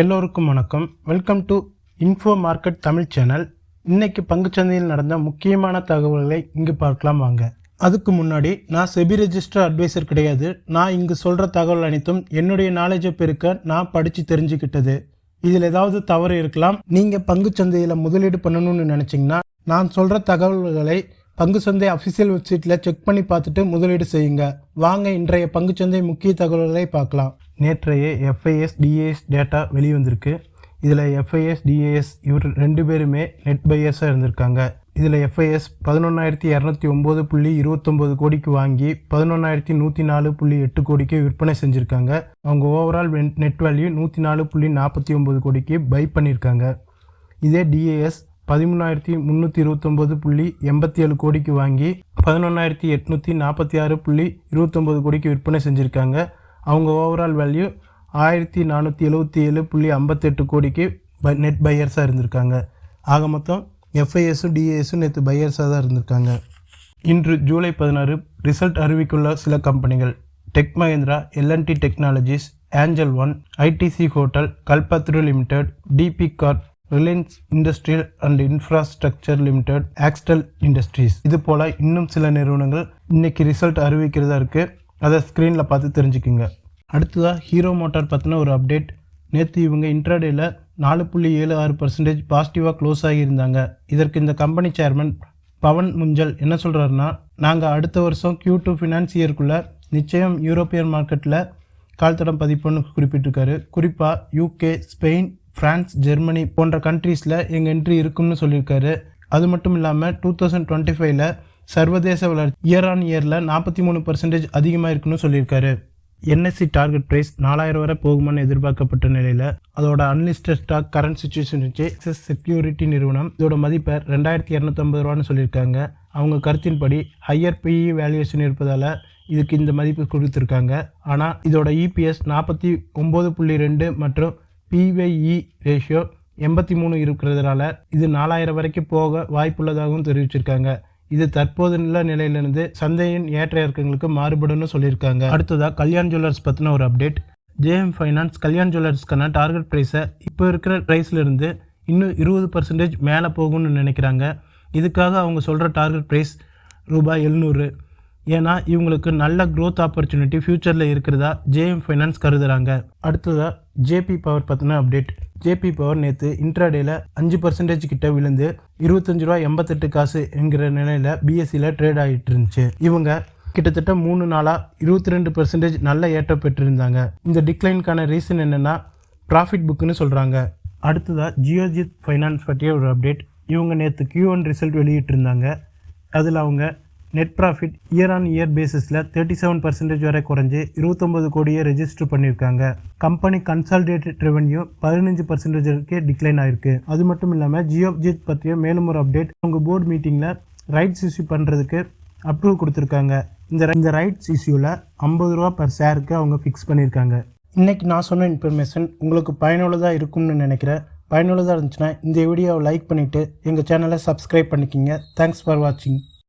எல்லோருக்கும் வணக்கம். Welcome to info market Tamil channel இன்னைக்கு பங்குச்சந்தையில் நடந்த முக்கியமான தகவல்களை இங்கு பார்க்கலாம் வாங்க. அதுக்கு முன்னாடி நான் செபி ரெஜிஸ்டர் அட்வைசர் கிடையாது. நான் இங்கு சொல்கிற தகவல் அனைத்தும் என்னுடைய நாலேஜை பெருக்க நான் படித்து தெரிஞ்சுக்கிட்டது. இதில் ஏதாவது தவறு இருக்கலாம். நீங்கள் பங்குச்சந்தையில் முதலீடு பண்ணணும்னு நினச்சிங்கன்னா நான் சொல்கிற தகவல்களை பங்குச்சந்தை அஃபிஷியல் வெப்சைட்டில் செக் பண்ணி பார்த்துட்டு முதலீடு செய்யுங்க. வாங்க இன்றைய பங்குச்சந்தை முக்கிய தகவல்களை பார்க்கலாம். நேற்றைய எஃப்ஐஎஸ் டிஏஎஸ் டேட்டா வெளிவந்திருக்கு. இதில் எஃப்ஐஎஸ் டிஏஎஸ் இவர் ரெண்டு பேருமே நெட் பையர்ஸாக இருந்திருக்காங்க. இதில் எஃப்ஐஎஸ் பதினொன்றாயிரத்தி இரநூத்தி ஒம்பது புள்ளி இருபத்தொம்போது கோடிக்கு வாங்கி பதினொன்றாயிரத்தி நூற்றி நாலு புள்ளி எட்டு கோடிக்கு விற்பனை செஞ்சுருக்காங்க. அவங்க ஓவரால் நெட் வேல்யூ நூற்றி நாலு புள்ளி நாற்பத்தி ஒம்பது கோடிக்கு பை பண்ணியிருக்காங்க இதே டிஏஎஸ் பதிமூணாயிரத்தி முந்நூற்றி இருபத்தொம்போது புள்ளி எண்பத்தி ஏழு கோடிக்கு வாங்கி பதினொன்றாயிரத்தி எட்நூற்றி நாற்பத்தி ஆறு புள்ளி இருபத்தொம்போது கோடிக்கு விற்பனை செஞ்சுருக்காங்க. அவங்க ஓவரால் வேல்யூ ஆயிரத்தி நானூற்றி எழுபத்தி ஏழு புள்ளி ஐம்பத்தெட்டு கோடிக்கு பை நெட் பையர்ஸாக இருந்திருக்காங்க. ஆக மொத்தம் எஃப்ஐஎஸும் டிஏஎஸும் நேற்று பையர்ஸாக தான் இருந்திருக்காங்க. இன்று ஜூலை பதினாறு ரிசல்ட் அறிவிக்குள்ள சில கம்பெனிகள் tech Mahindra L and T technologies Angel One ITC hotel Kalpataru limited DB corp Reliance industrial and infrastructure limited Axtel industries இது போல் இன்னும் சில நிறுவனங்கள் இன்னைக்கு ரிசல்ட் அறிவிக்கிறதா இருக்குது அதை ஸ்க்ரீனில் பார்த்து தெரிஞ்சுக்குங்க. அடுத்ததாக ஹீரோ மோட்டார் பற்றின ஒரு அப்டேட் நேற்று இவங்க இன்ட்ராடேயில் நாலு புள்ளி ஏழு ஆறு பர்சன்டேஜ் பாசிட்டிவாக க்ளோஸ் ஆகியிருந்தாங்க இதற்கு இந்த கம்பெனி சேர்மன் பவன் முஞ்சல் என்ன சொல்கிறாருன்னா நாங்கள் அடுத்த வருஷம் கியூ டூ ஃபினான்ஸ் இயர்க்குள்ளே நிச்சயம் யூரோப்பியன் மார்க்கெட்டில் கால்தடம் பதிப்புன்னு குறிப்பிட்டிருக்காரு. குறிப்பாக யூகே ஸ்பெயின் ஃப்ரான்ஸ் ஜெர்மனி போன்ற கண்ட்ரீஸில் எங்கள் என்ட்ரி இருக்கும்னு சொல்லியிருக்காரு. அது மட்டும் இல்லாமல் டூ தௌசண்ட் டுவெண்ட்டி ஃபைவ்ல சர்வதேச வளர்ச்சி. இயர் ஆன் இயரில் நாற்பத்தி மூணு பர்சன்டேஜ் அதிகமாக இருக்குன்னு சொல்லியிருக்காரு. என்எஸ்சி டார்கெட் ப்ரைஸ் நாலாயிரம் வரை போகுமான்னு எதிர்பார்க்கப்பட்ட நிலையில் அதோட அன்லிஸ்டட் ஸ்டாக் கரண்ட் சுச்சுவேஷன் வச்சு எக்ஸஸ் செக்யூரிட்டி நிறுவனம் இதோட மதிப்பை ரெண்டாயிரத்தி இரநூத்தம்பது ரூபான்னு சொல்லியிருக்காங்க. அவங்க கருத்தின்படி ஹையர் பிஇ வேல்யூவேஷன் இருப்பதால் இதுக்கு இந்த மதிப்பு கொடுத்துருக்காங்க. ஆனால் இதோட இபிஎஸ் நாற்பத்தி ஒம்பது புள்ளி ரெண்டு மற்றும் பிவைஇ ரேஷியோ எண்பத்தி மூணு இருக்கிறதுனால இது நாலாயிரம் வரைக்கும் போக வாய்ப்புள்ளதாகவும் தெரிவிச்சிருக்காங்க. இது தற்போதுள்ள நிலையிலிருந்து சந்தையின் ஏற்ற இறக்கங்களுக்கு மாறுபடும்னு சொல்லியிருக்காங்க. அடுத்ததாக கல்யாண் ஜுவல்லர்ஸ் பற்றின ஒரு அப்டேட். ஜேஎம் ஃபைனான்ஸ் கல்யாண் ஜுவல்லர்ஸ்க்கான டார்கெட் ப்ரைஸை இப்போ இருக்கிற ப்ரைஸ்லேருந்து இன்னும் இருபது பர்சன்டேஜ் மேலே போகும்னு நினைக்கிறாங்க. இதுக்காக அவங்க சொல்கிற டார்கெட் ப்ரைஸ் ரூபாய் எழுநூறு. ஏன்னா இவங்களுக்கு நல்ல க்ரோத் ஆப்பர்ச்சுனிட்டி ஃப்யூச்சரில் இருக்கிறதா ஜேஎம் ஃபைனான்ஸ் கருதுகிறாங்க அடுத்ததாக ஜேபி பவர் பற்றின அப்டேட் ஜேபி பவர் நேற்று இன்ட்ராடேயில் அஞ்சு பர்சன்டேஜ் கிட்ட விழுந்து இருபத்தஞ்சு ரூபா எண்பத்தெட்டு காசு என்கிற நிலையில் பிஎஸ்சியில் ட்ரேட் ஆகிட்டு இருந்துச்சு. இவங்க கிட்டத்தட்ட மூணு நாளாக இருபத்தி ரெண்டு பர்சன்டேஜ் நல்ல ஏற்றம் பெற்றிருந்தாங்க. இந்த டிக்ளைனுக்கான ரீசன் என்னென்னா ப்ராஃபிட் புக்குன்னு சொல்கிறாங்க அடுத்ததாக ஜியோஜித் ஃபைனான்ஸ் பற்றிய ஒரு அப்டேட் இவங்க நேற்று கியூ ஒன் ரிசல்ட் வெளியிட்டிருந்தாங்க. அதில் அவங்க net profit year on year பேசிஸில் தேர்ட்டி செவன் பர்சன்டேஜ் வரை குறைஞ்சி இருபத்தொம்பது கோடியை ரெஜிஸ்டர் பண்ணியிருக்காங்க. கம்பெனி கன்சால்டேட்டட் ரெவன்யூ பதினஞ்சு பர்சன்டேஜ் டிக்ளைன் ஆயிருக்கு. அது மட்டும் இல்லாமல் ஜியோஜித் பற்றிய மேலும் ஒரு அப்டேட் அவங்க போர்டு மீட்டிங்கில் ரைட்ஸ் இஷ்யூ பண்ணுறதுக்கு அப்ரூவ் கொடுத்துருக்காங்க. இந்த இந்த ரைட்ஸ் இஷ்யூவில் ஐம்பது ரூபா பர் ஷேருக்கு அவங்க ஃபிக்ஸ் பண்ணியிருக்காங்க. இன்றைக்கி நான் சொன்ன இன்ஃபர்மேஷன் உங்களுக்கு பயனுள்ளதாக இருக்கும்னு நினைக்கிறேன் பயனுள்ளதாக இருந்துச்சுன்னா இந்த வீடியோவை லைக் பண்ணிவிட்டு எங்கள் சேனலை சப்ஸ்கிரைப் பண்ணிக்கிங்க. தேங்க்ஸ் ஃபார் வாட்சிங்